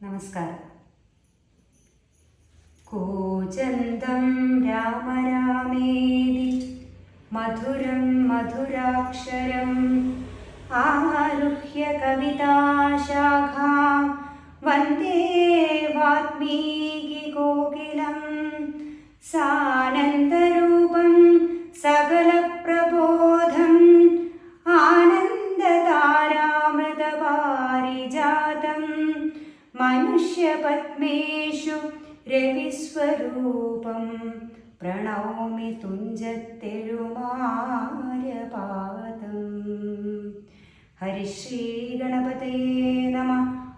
നമസ്കാരം. കൂജന്തം രാമരാമേതി മധുരം മധുരാക്ഷരം ആരുഹ്യ കവിതാശാഖാ വന്ദേ വാത്മീകി കോകിലം സാനന്ദരൂപം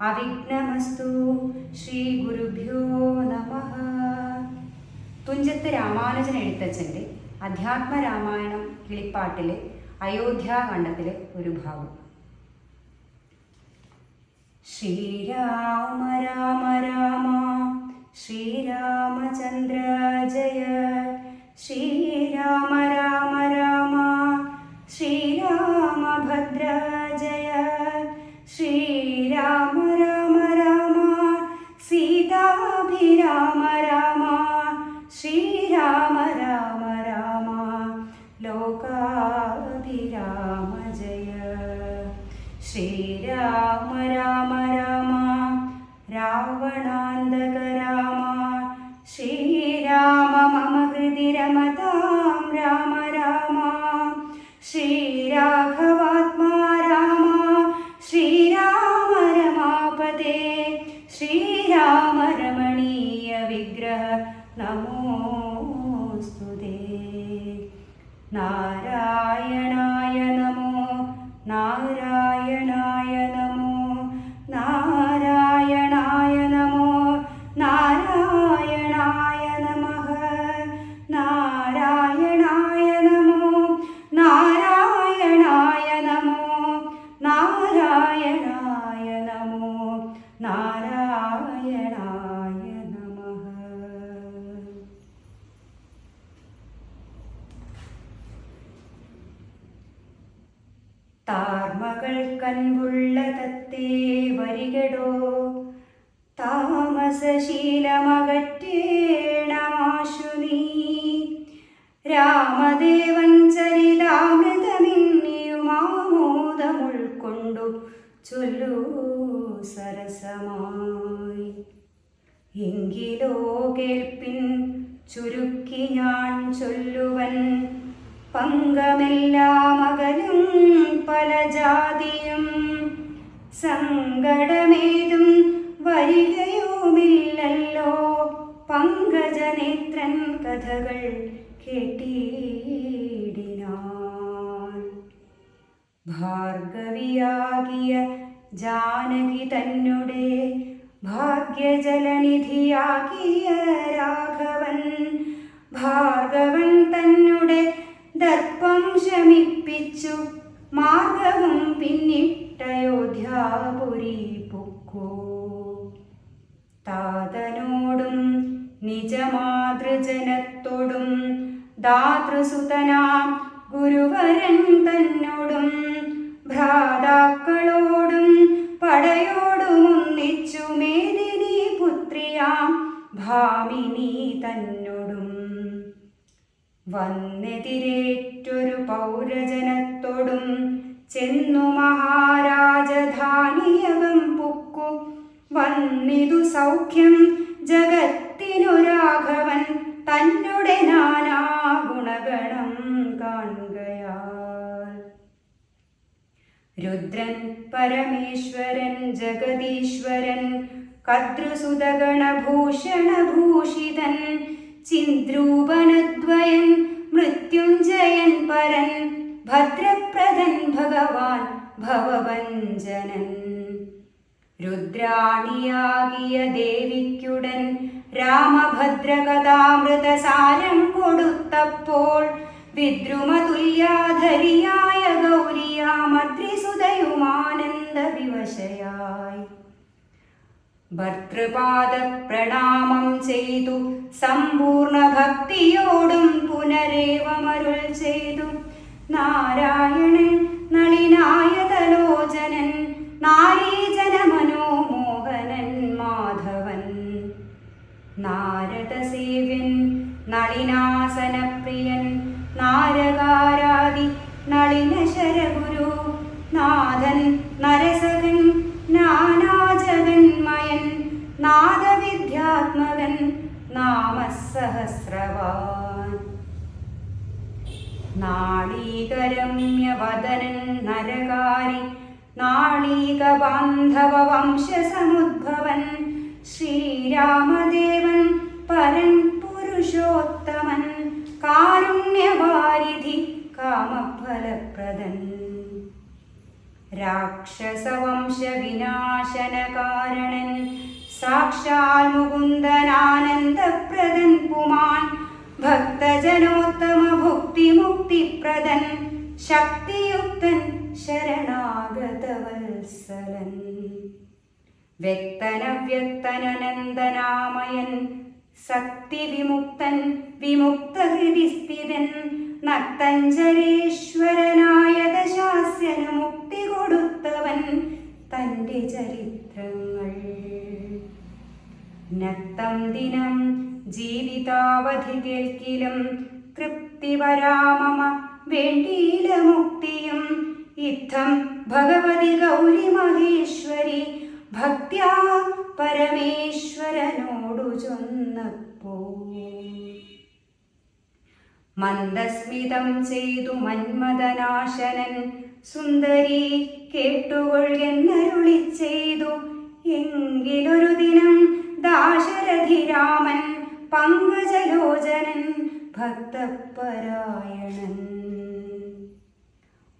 അവിഘ്നമസ്തു. ശ്രീ ഗുരുഭ്യോ നമ. തുഞ്ചത്ത് രാമാനുജൻ എഴുത്തച്ഛന്റെ അധ്യാത്മ രാമായണം കിളിപ്പാട്ടിലെ അയോധ്യാഖണ്ഡത്തിലെ ഒരു ഭാഗം. ശ്രീരാമ രാമ രാമ ശ്രീരാമചന്ദ്ര ജയ ശ്രീരാമ രാമ രാമ രാവണാന്തക രാമ ശ്രീരാമ മമ ഹൃതി രമതാം രാമ രാമ ശ്രീരാഘവാത്മാ രാമ ശ്രീരാമ രമാപദേ ശ്രീരാമ രമണീയ വിഗ്രഹ നമോസ്തുതേ നാരായണായ നമോ നാരായണായ താർമകൾ കൻപുള്ള തത്തേ വരികടോ. താമസശീലമകറ്റേണമാശു നീ. രാമദേവൻ ചരിതാമൃതമിന്നിയുമാമോദം ഉൾക്കൊണ്ടു ചൊല്ലൂ സരസമായി. എങ്കിലോ കേൾപ്പിൻ ചുരുക്കി ഞാൻ ചൊല്ലുവൻ. പങ്കമെല്ലാം അകലും പല ജാതിയും. സങ്കടമേതും വരികയുമില്ലല്ലോ. പങ്കജനേത്രൻ കഥകൾ കേട്ടിടിനാൻ ഭാർഗവിയാകിയ ജാനകി തന്നുടെ ഭാഗ്യജലനിധിയാകിയ രാഘവൻ. ഭാർഗവൻ തന്നുടെ ദർപ്പം ശമിപ്പിച്ചു. മാർഗവും പിന്നിട്ടയോധ്യാപുരി പൊക്കോ താതനോടും നിജമാതൃജനത്തോടും ദാതൃസുതനാം ഗുരുവരൻ തന്നോടും ഭ്രാതാക്കളോടും പടയോടുമൊന്നിച്ചു മേദിനി പുത്രിയാം ഭാമിനി തന്നോടും. വന്നെതിരേറ്റൊരു പൗരജനത്തോടും ചെന്നു മഹാരാജധാനിയകം പുക്കു. വന്നിതു സൗഖ്യം ജഗത്തിനു രാഘവൻ തന്നുടെ നാനാ ഗുണഗണം കാണുകയാൽ. രുദ്രൻ പരമേശ്വരൻ ജഗദീശ്വരൻ കദ്രുസുതഗണഭൂഷണഭൂഷിതൻ ചിന്ദ്രൂപനദ്വയൻ മൃത്യുഞ്ജയൻ പരൻ ഭദ്രപ്രദൻ ഭഗവാൻ ഭവഭഞ്ജനൻ രുദ്രാണിയാകിയ ദേവിക്കുടൻ രാമഭദ്രകഥാമൃതസാരം കൊടുത്തപ്പോൾ വിദ്രുമതുല്യാധരിയായ ഗൗരിയാമദ്രിസുതയുമാനന്ദ വിവശയായി ഭർത്തൃപാദപ്രണാമം ചെയ്തു സമ്പൂർണ ഭക്തിയോടും പുനരേവമരുൾ ചെയ്തു. നാരായണൻ നളിനായ തലോചനൻ നാരീജന മനോമോഹനൻ മാധവൻ. നാരദസേവ്യൻ നളിനാസനപ്രിയൻ നാരകാരാദി നളിനശരഗുരു നാഥൻ നരസകൻ നാനാജഗന്മയൻ നാദവിദ്യാത്മകൻ നാമസഹസ്രവാൻ. നാളീകരമ്യവദനൻ നരകാരി നാളീകബാന്ധവ വംശസമുദ്ഭവൻ ശ്രീരാമദേവൻ പരൻ പുരുഷോത്തമൻ കാരുണ്യവാരിധി കാമഫലപ്രദൻ. രാക്ഷസവംശ വിനാശനകാരണൻ സാക്ഷാൽ മുകുന്ദനാനന്ദപ്രദൻ പുമാൻ ഭക്തജനോത്തമ ഭുക്തിമുക്തിപ്രദൻ ശക്തിയുക്തൻ ശരണാഗതവത്സലൻ. വ്യക്തനവ്യക്തനനന്ദനാമയൻ സക്തിവിമുക്തൻ വിമുക്തൻ വിമുക്തഹൃതി സ്ഥിതൻ മുക്തി കൊടുത്തവൻ തന്റെ ചരിത്രങ്ങൾ നത്തം ദിനം ജീവിതാവധി കേൾക്കിലും തൃപ്തി വരാമമ വേണ്ടിയില മുക്തിയും. ഇത്തം ഭഗവതി ഗൗരി മഹേശ്വരി ഭക്ത്യാ പരമേശ്വരനോടു ചൊന്നപ്പോ മന്ദസ്മിതം ചെയ്തു മന്മദനാശനൻ സുന്ദരി കേട്ടുകൊള്ളുന്നരുളി ചെയ്തു. എങ്കിലൊരു ദിനം ദാശരഥി രാമൻ പങ്കജലോചനൻ ഭക്തപരായണൻ.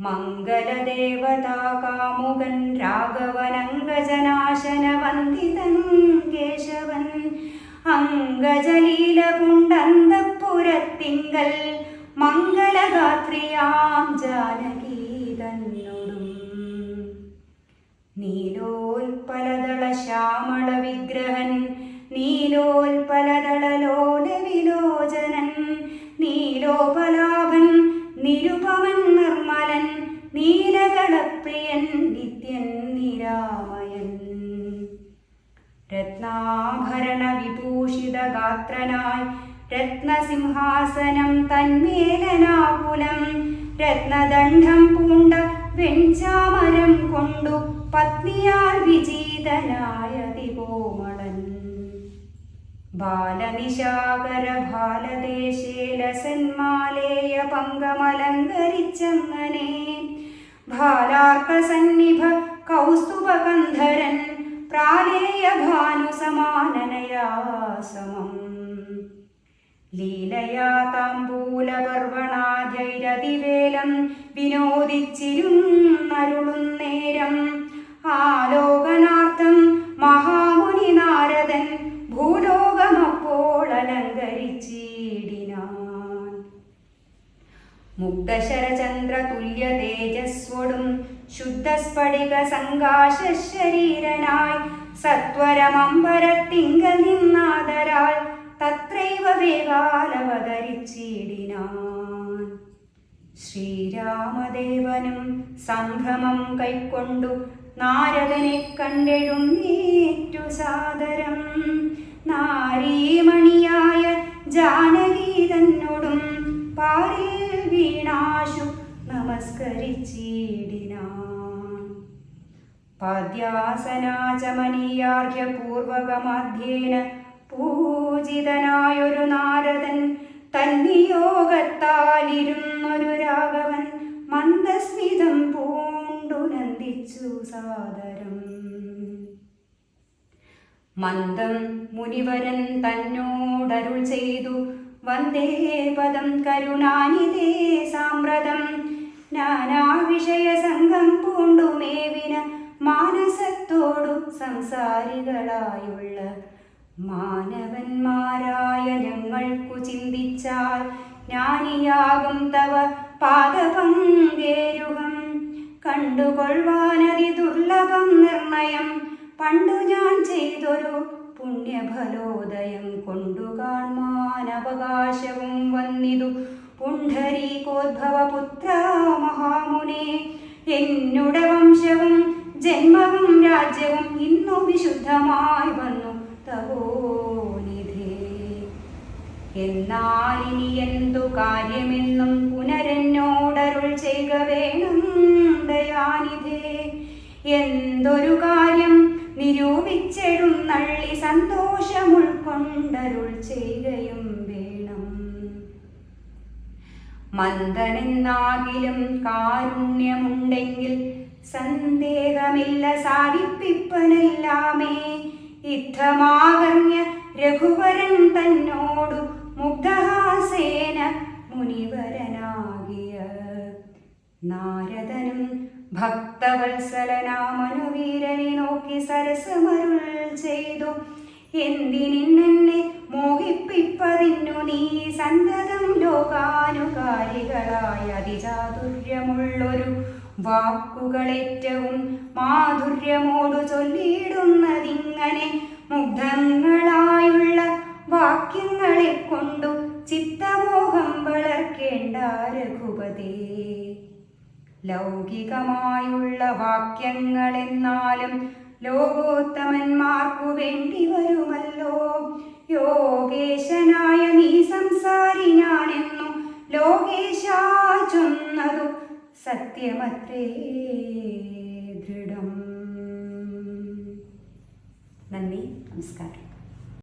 മംഗലദേവതാകാമുകൻ രാഘവനങ്കജനാശന വന്ദിതൻ കേശവൻ അങ്കജലീല കുണ്ടന്തപുരത്തിങ്കൽ മംഗളഗാത്രിയാം ജാനകീ. നീലോൽപലദള ശ്യാമള വിഗ്രഹൻ നീലോൽപലതളലോല വിലോചനൻ നീലോപലാഭൻ നിരുപമൻ നിർമ്മലൻ നീലകളപ്രിയൻ നിത്യൻ നിരാമയൻ. രത്നാഭരണ വിഭൂഷിത ഗാത്രനായി രത്നസിംഹാസനം തന്മേലനാകുലം രത്നദണ്ഡം പൂണ്ട വെഞ്ചാമരം കൊണ്ടു പത്നിയാൽ വിജീതനായ ദിഗോമളൻ ബാലനിശാകര ബാലദേശേ ലസന്മാലേയ പങ്കമലങ്കരിച്ചങ്ങനെ. ഭാലാർക്കസന്നിഭ കൗസ്തുഭകന്ധരൻ പ്രാലേയ ഭാനുസമാനനയാ സമം ലീലയാ താമ്പൂലപർവണാധൈരതിവേലം വിനോദിച്ചിരുന്നരുളുന്നേരം ആലോകനാർത്ഥം മഹാമുനി നാരദൻ ഭൂലോകമപ്പോൾ അലങ്കരിച്ചിടിനാൻ. മുക്തശരചന്ദ്ര തുല്യ തേജസ്വടും ശുദ്ധസ്ഫടിക സങ്കാശ ശരീരനായി സത്വരമംബരത്തിങ്ക നിന്നാദരാൽ തത്രൈവ വേഗാലവതരിച്ചിടിനാൻ ശ്രീരാമദേവനും സംഭ്രമം കൈക്കൊണ്ടു നാരദനെ കണ്ടെഴുന്നേറ്റു സാദരം. നാരീമണിയായ ജാനകി തന്നോടും പാരിൽ വീണാശു നമസ്കരിച്ചിടിനാൻ. പാദ്യാസനാചമനീയാർഘ്യപൂർവകമാധ്യേന പൂജിതനായൊരു നാരദൻ തന്നിയോഗത്താലിരുന്നൊരു രാഘവൻ മന്ദസ്മിതം പൂണ്ടു നന്ദിച്ചു സാദരം. മന്ദം മുനിവരൻ തന്നോടരുൾ ചെയ്തു. വന്ദേ പദം കരുണാനിതേ സാമ്രതം. നാനാവിഷയ സംഘം പൂണ്ടുമേവിന മാനസത്തോടു സംസാരികളായുള്ള. മാനവന്മാരായ ഞങ്ങൾക്കു ചിന്തിച്ചാൽ ജ്ഞാനിയാകും തവ പാദപങ്കേരുഹം. കണ്ടുകൊള്ളുവാനതി ദുർലഭം നിർണയം. പണ്ടു ഞാൻ ചെയ്തൊരു പുണ്യഫലോദയം കൊണ്ടു കാൺമാൻ അവകാശവും വന്നിതു. പുണ്ഡരീകോദ്ഭവ പുത്ര മഹാമുനെ എന്നുടെ വംശവും ജന്മവും രാജ്യവും ഇന്നു വിശുദ്ധമായി വന്നു. തപോനിധേ എന്നാലിനി എന്തു കാര്യമെന്നും എന്തൊരു കാര്യം നിരൂപിച്ചെഴുന്നള്ളി സന്തോഷമുൾക്കൊണ്ടരുൾ ചെയ്യുകയും വേണം. മന്ദനെന്നാകിലും കാരുണ്യമുണ്ടെങ്കിൽ സന്ദേഹമില്ല സാധിപ്പിപ്പനെല്ലാമേ. യുദ്ധമാകർണ്യ രഘുവരൻ തന്നോടു മുഗ്ധഹാസേന മുനിവരനാകിയ നാരദനും ഭക്തവത്സലനാമനുവീരനെ നോക്കി സരസമരുൾ ചെയ്തു. എന്തിനെന്നെ മോഹിപ്പിപ്പതിന്നു നീ സന്തതം ലോകാനുകാരികളായ അതിചാതുര്യമുള്ളൊരു വാക്കുകളേറ്റവും മാധുര്യമോടു ചൊല്ലിയിടുന്നതിങ്ങനെ മുഗ്ധങ്ങളായുള്ള വാക്യങ്ങളെ കൊണ്ടു ചിത്തമോഹം വളർക്കേണ്ട രഘുപതേ. ലൗകികമായുള്ള വാക്യങ്ങളെന്നാലും ലോകോത്തമന്മാർക്കു വേണ്ടി വരുമല്ലോ. യോഗേശനായ നീ സംസാരി ഞാനെന്നു ലോകേശാ ചൊന്നതു സത്യമത്രേ ദൃഢം. നന്ദി നമസ്കാരം.